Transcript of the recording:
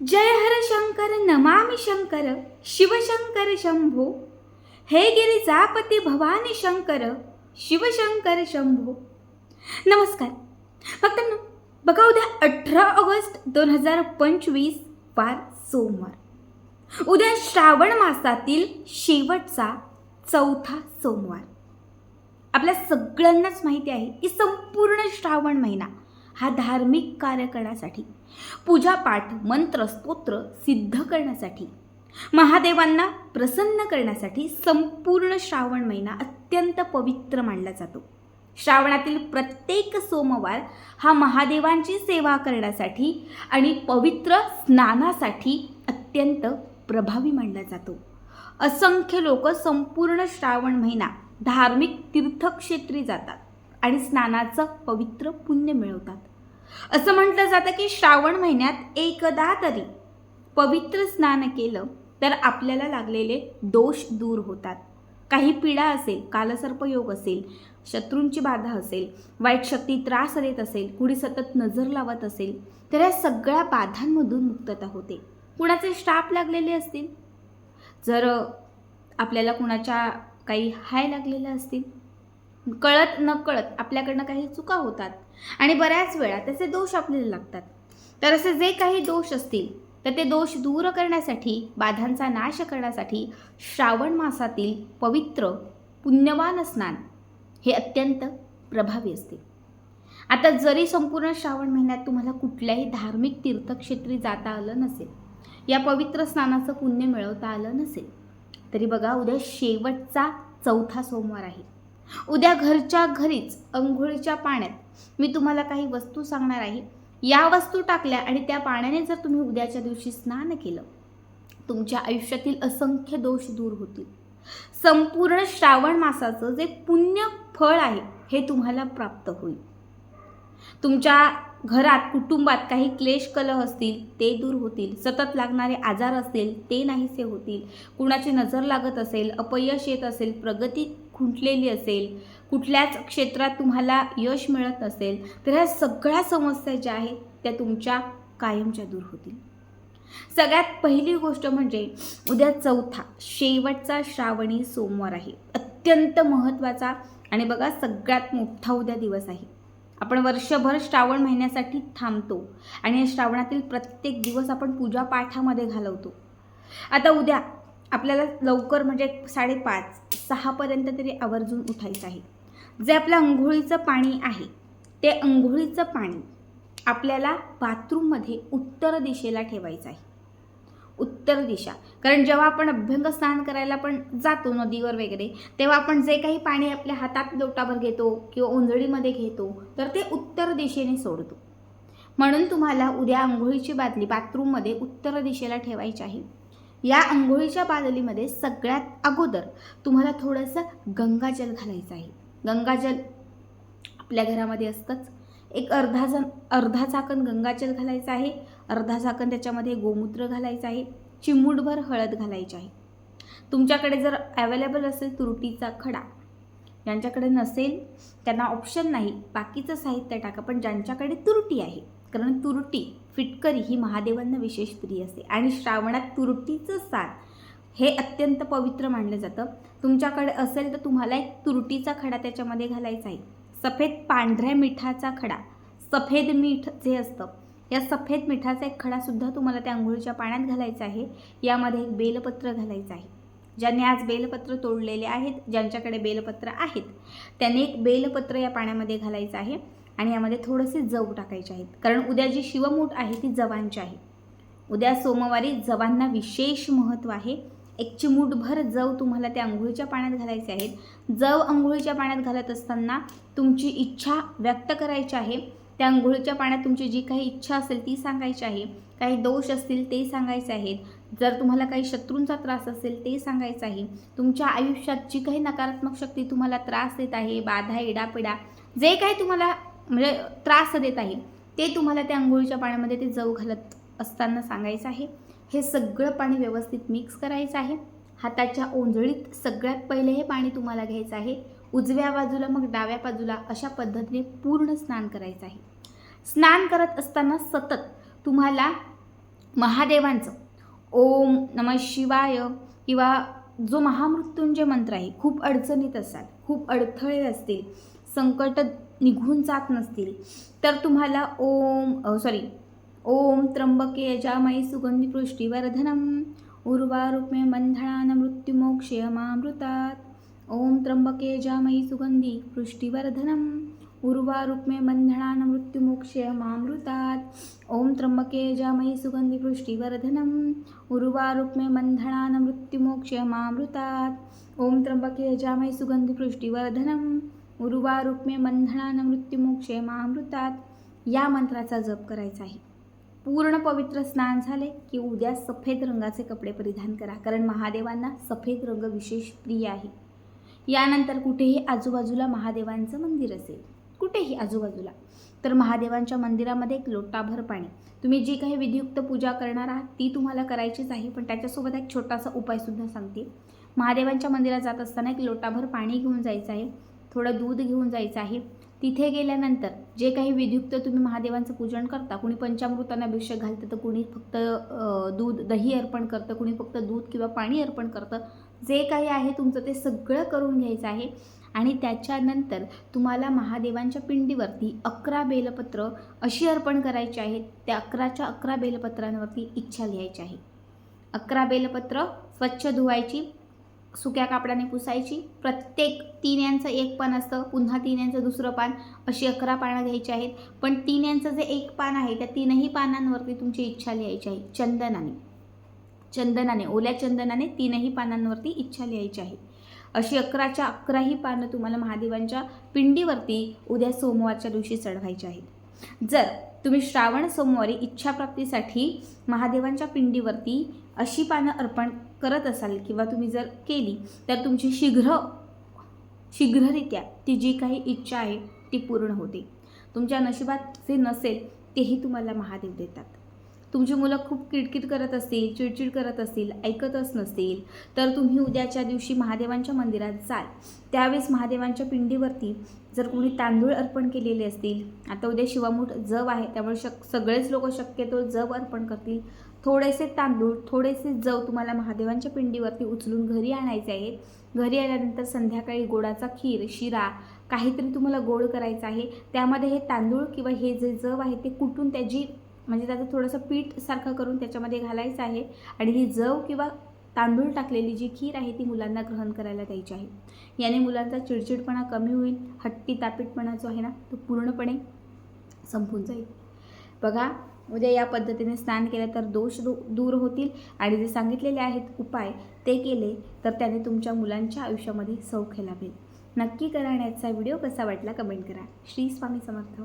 जय हर शंकर नमामि शंकर शिवशंकर शंभो। हे गिरिजापती भवानी शंकर शिवशंकर शंभो। नमस्कार। फक्त बघा उद्या अठरा ऑगस्ट दोन हजार पंचवीस वार सोमवार. उद्या श्रावण मासातील शेवटचा चौथा सोमवार. आपल्या सगळ्यांनाच माहिती आहे की संपूर्ण श्रावण महिना हा धार्मिक कार्य करण्यासाठी पूजापाठ मंत्र स्तोत्र सिद्ध करण्यासाठी महादेवांना प्रसन्न करण्यासाठी संपूर्ण श्रावण महिना अत्यंत पवित्र मानला जातो. श्रावणातील प्रत्येक सोमवार हा महादेवांची सेवा करण्यासाठी आणि पवित्र स्नानासाठी अत्यंत प्रभावी मानला जातो. असंख्य लोक संपूर्ण श्रावण महिना धार्मिक तीर्थक्षेत्री जातात आणि स्नानाचं पवित्र पुण्य मिळवतात. असं म्हटलं जातं की श्रावण महिन्यात एकदा तरी पवित्र स्नान केलं तर आपल्याला लागलेले दोष दूर होतात. काही पीडा असेल कालसर्पयोग असेल शत्रूंची बाधा असेल वाईट शक्ती त्रास देत असेल कुणी सतत नजर लावत असेल तर या सगळ्या बाधांमधून मुक्तता होते. कुणाचे श्राप लागलेले असतील? जर आपल्याला कुणाच्या काही हाय लागलेल्या असतील कळत न कळत आपल्याकडनं काही चुका होतात. आणि बऱ्याच वेळा त्याचे दोष आपल्याला लागतात. तर असे जे काही दोष असतील तर ते दोष दूर करण्यासाठी बाधांचा नाश करण्यासाठी श्रावण मासातील पवित्र पुण्यवान स्नान हे अत्यंत प्रभावी असते. आता जरी संपूर्ण श्रावण महिन्यात तुम्हाला कुठल्याही धार्मिक तीर्थक्षेत्री जाता आलं नसेल या पवित्र स्नानाचं पुण्य मिळवता आलं नसेल तरी बघा उद्या शेवटचा चौथा सोमवार आहे. उद्या घरच्या घरीच अंघोळीच्या पाण्यात मी तुम्हाला काही वस्तू सांगणार आहे. या वस्तू टाकल्या आणि त्या पाण्याने जर तुम्ही उद्याच्या दिवशी स्नान केलं तुमच्या आयुष्यातील असंख्य दोष दूर होतील. संपूर्ण श्रावण मासाचं जे पुण्य फळ आहे हे तुम्हाला प्राप्त होईल. तुमच्या घरात कुटुंबात काही क्लेश कलह असतील ते दूर होतील. सतत लागणारे आजार असतील ते नाहीसे होतील. कुणाची नजर लागत असेल अपयश येत असेल प्रगती खुंटलेली असेल कुठल्याच क्षेत्रात तुम्हाला यश मिळत नसेल तर ह्या सगळ्या समस्या ज्या आहेत त्या तुमच्या कायमच्या दूर होतील. सगळ्यात पहिली गोष्ट म्हणजे उद्या चौथा शेवटचा श्रावणी सोमवार आहे. अत्यंत महत्त्वाचा आणि बघा सगळ्यात मोठा उद्या दिवस आहे. आपण वर्षभर श्रावण महिन्यासाठी थांबतो आणि या श्रावणातील प्रत्येक दिवस आपण पूजापाठामध्ये घालवतो. आता उद्या आपल्याला लवकर म्हणजे साडेपाच सहापर्यंत तरी आवर्जून उठायचं आहे. जे आपलं अंघोळीचं पाणी आहे ते अंघोळीचं पाणी आपल्याला बाथरूममध्ये उत्तर दिशेला ठेवायचं आहे. उत्तर दिशा. कारण जेव्हा आपण अभ्यंग स्नान करायला पण जातो नदीवर वगैरे तेव्हा आपण जे काही पाणी आपल्या हातात लोटावर घेतो किंवा ओंजळीमध्ये घेतो तर ते उत्तर दिशेने सोडतो. म्हणून तुम्हाला उद्या आंघोळीची बादली बाथरूममध्ये उत्तर दिशेला ठेवायची आहे. या आंघोळीच्या बादलीमध्ये सगळ्यात अगोदर तुम्हाला थोडंसं गंगाजल घालायचं आहे. गंगाजल आपल्या घरामध्ये असतंच. एक अर्धा जण अर्धा चाकण गंगाजल घालायचं आहे. अर्धा चाकण त्याच्यामध्ये गोमूत्र घालायचं आहे. चिमूटभर हळद घालायची आहे. तुमच्याकडे जर अवेलेबल असेल तुरटीचा खडा. ज्यांच्याकडे नसेल त्यांना ऑप्शन नाही. बाकीचं साहित्य टाका पण ज्यांच्याकडे तुरटी आहे. कारण तुरटी फिटकरी ही महादेवांना विशेष प्रिय असते. आणि श्रावणात तुरटीचं सार हे अत्यंत पवित्र मानलं जातं. तुमच्याकडे असेल तर तुम्हाला एक तुरटीचा खडा त्याच्यामध्ये घालायचा आहे. सफेद पांढऱ्या मिठाचा खडा सफेद मीठ जे असतं या सफेद मिठाचा एक खडासुद्धा तुम्हाला त्या आंघोळीच्या पाण्यात घालायचा आहे. यामध्ये एक बेलपत्र घालायचं आहे. ज्यांनी आज बेलपत्र तोडलेले आहेत ज्यांच्याकडे बेलपत्र आहेत त्यांनी एक बेलपत्र या पाण्यामध्ये घालायचं आहे. आणि यामध्ये थोडेसे जव टाकायचे आहेत. कारण उद्या जी शिवमूठ आहे ती जवांची आहे. उद्या सोमवारी जवांना विशेष महत्त्व आहे. एक चिमूटभर जव तुम्हाला त्या आंघोळीच्या पाण्यात घालायचे आहेत. जव अंघोळीच्या पाण्यात घालत असताना तुमची इच्छा व्यक्त करायची आहे. त्या आंघोळीच्या पाण्यात तुमची जी काही इच्छा असेल ती सांगायची आहे. काही दोष असतील ते सांगायचे आहेत. जर तुम्हाला काही शत्रूंचा त्रास असेल ते सांगायचं आहे. तुमच्या आयुष्यात जी काही नकारात्मक शक्ती तुम्हाला त्रास देत आहे बाधा इडापिडा जे काही तुम्हाला म्हणजे त्रास देत आहे. ते तुम्हाला त्या आंघोळीच्या पाण्यामध्ये ते जव घालत असताना सांगायचं आहे. हे सगळं पाणी व्यवस्थित मिक्स करायचं आहे. हाताच्या ओंजळीत सगळ्यात पहिले हे पाणी तुम्हाला घ्यायचं आहे. उजव्या बाजूला मग डाव्या बाजूला अशा पद्धतीने पूर्ण स्नान करायचं आहे. स्नान करत असताना सतत तुम्हाला महादेवांचं ओम नम शिवाय किंवा जो महामृत्युंजय मंत्र आहे खूप अडचणीत असाल खूप अडथळे असतील संकट निघून जात नसतील. तर तुम्हाला ओम सॉरी ओम त्र्यंबके यजामयी सुगंधी पुष्टिवर्धनम उर्वारुक्मे बंधनान मृत्युमोक्षयमामृतात ओम त्र्यंबके यजामयी सुगंधी पुष्टिवर्धनम उर्वारुक्मे बंधनान मृत्युमोक्षयमामृतात ओम त्र्यंबके यजामयी सुगंधी पुष्टिवर्धनम उर्वारुक्मे बंधनान मृत्युमोक्षयमामृतात ओम त्र्यंबके यजामयी सुगंधी पुष्टिवर्धनम उर्वारुक्मे बंधनान मृत्युमोक्षयमामृतात या मंत्राचा जप करायचा आहे. पूर्ण पवित्र स्नान झाले की उद्या सफेद रंगाचे कपडे परिधान करा. कारण महादेवांना सफेद रंग विशेष प्रिय आहे. यानंतर कुठेही आजूबाजूला महादेवांचं मंदिर असेल. कुठेही आजूबाजूला. तर महादेवांच्या मंदिरामध्ये एक लोटाभर पाणी. तुम्ही जी काही विधियुक्त पूजा करणार आहात ती तुम्हाला करायचीच आहे. पण त्याच्यासोबत एक छोटासा उपायसुद्धा सांगते. महादेवांच्या मंदिरात जात असताना एक लोटाभर पाणी घेऊन जायचं आहे. थोडं दूध घेऊन जायचं आहे. तिथे गेल्यानंतर जे काही विधियुक्त तुम्ही महादेवांचं पूजन करता कुणी पंचामृतांना अभिषेक घालतं तर कुणी फक्त दूध दही अर्पण करतं कुणी फक्त दूध किंवा पाणी अर्पण करतं जे काही आहे तुमचं ते सगळं करून घ्यायचं आहे. आणि त्याच्यानंतर तुम्हाला महादेवांच्या पिंडीवरती अकरा बेलपत्र अशी अर्पण करायची आहेत त्या अकराच्या अकरा बेलपत्रांवरती इच्छा लिहायची आहे. अकरा बेलपत्र स्वच्छ धुवायची सुक्या कापडाने पुसायची. प्रत्येक तीन यांचं एक पान असतं पुन्हा तीन यांचं दुसरं पान अशी अकरा पानं घ्यायची आहेत. पण तीन यांचं जे एक पान आहे त्या तीनही पानांवरती तुमची इच्छा लिहायची आहे. चंदनाने. चंदनाने ओल्या चंदनाने तीनही पानांवरती इच्छा लिहायची आहे. अशी अकराच्या अकराही पानं तुम्हाला महादेवांच्या पिंडीवरती उद्या सोमवारच्या दिवशी चढवायची आहेत. जर तुम्ही श्रावण सोमवारी इच्छाप्राप्तीसाठी महादेवांच्या पिंडीवरती अशी पानं अर्पण करत असाल किंवा तुम्ही जर केली तर तुमची शीघ्र शीघ्ररित्या ती जी काही इच्छा आहे ती पूर्ण होते. तुमच्या नशिबात जे नसेल तेही तुम्हाला महादेव देतात. तुमची मुलं खूप किटकिट करत असतील चिडचिड करत असतील ऐकतच नसतील तर तुम्ही उद्याच्या दिवशी महादेवांच्या मंदिरात जाल. त्यावेळेस महादेवांच्या पिंडीवरती जर कोणी तांदूळ अर्पण केलेले असतील आता उद्या शिवामूठ जव आहे त्यामुळे शक सगळेच लोक शक्यतो जव अर्पण करतील. थोडेसे तांदूळ थोडेसे जव तुम्हाला महादेवांच्या पिंडीवरती उचलून घरी आणायचे आहेत. घरी आल्यानंतर संध्याकाळी गोडाचा खीर शिरा काहीतरी तुम्हाला गोड करायचं आहे. त्यामध्ये हे तांदूळ किंवा हे जे जव आहे ते कुटून त्याची म्हणजे त्याचं थोडंसं पीठ सारखं करून त्याच्यामध्ये घालायचं आहे. आणि ही जव किंवा तांदूळ टाकलेली जी खीर आहे ती मुलांना ग्रहण करायला द्यायची आहे. याने मुलांचा चिडचिडपणा कमी होईल हट्टी तापीटपणा जो आहे ना तो पूर्णपणे संपून जाईल. बघा उद्या या पद्धतीने स्नान केलं तर दोष दू दूर होतील. आणि जे सांगितलेले आहेत उपाय ते केले तर त्याने तुमच्या मुलांच्या आयुष्यामध्ये सौख्य लाभेल. नक्की करा आणि आजचा व्हिडिओ कसा वाटला कमेंट करा. श्री स्वामी समर्थ.